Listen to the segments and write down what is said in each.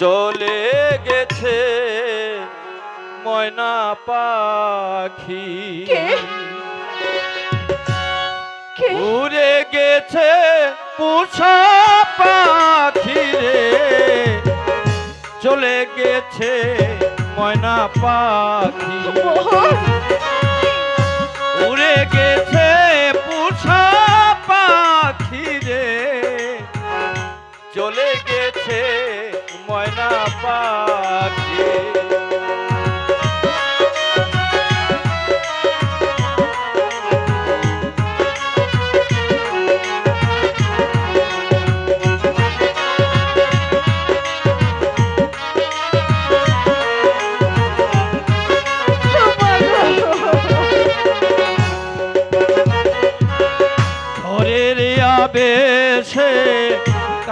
চলে গেছে ময়না পাখি। উড়ে গেছে পুষা পাখি রে। চলে গেছে ময়না পাখি। উড়ে গেছে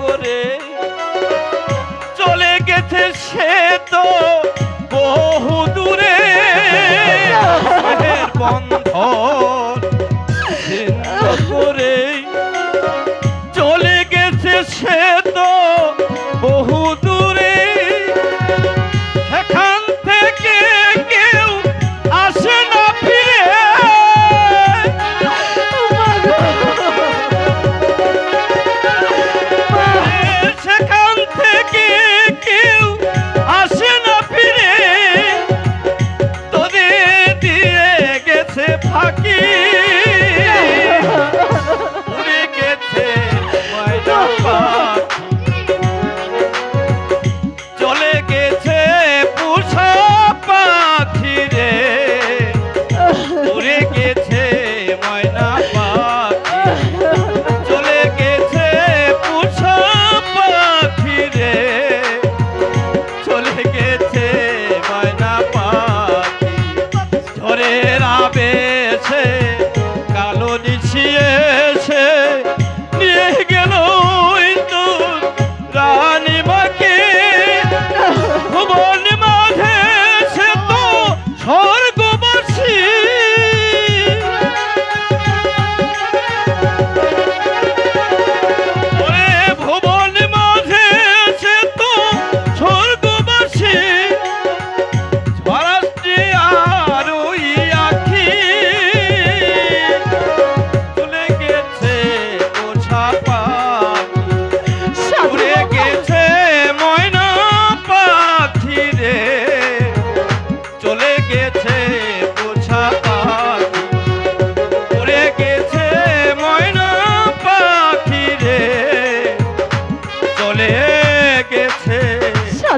করে। চলে গেছে সে তো বহু দূরে। বন্ধ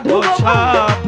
সাধু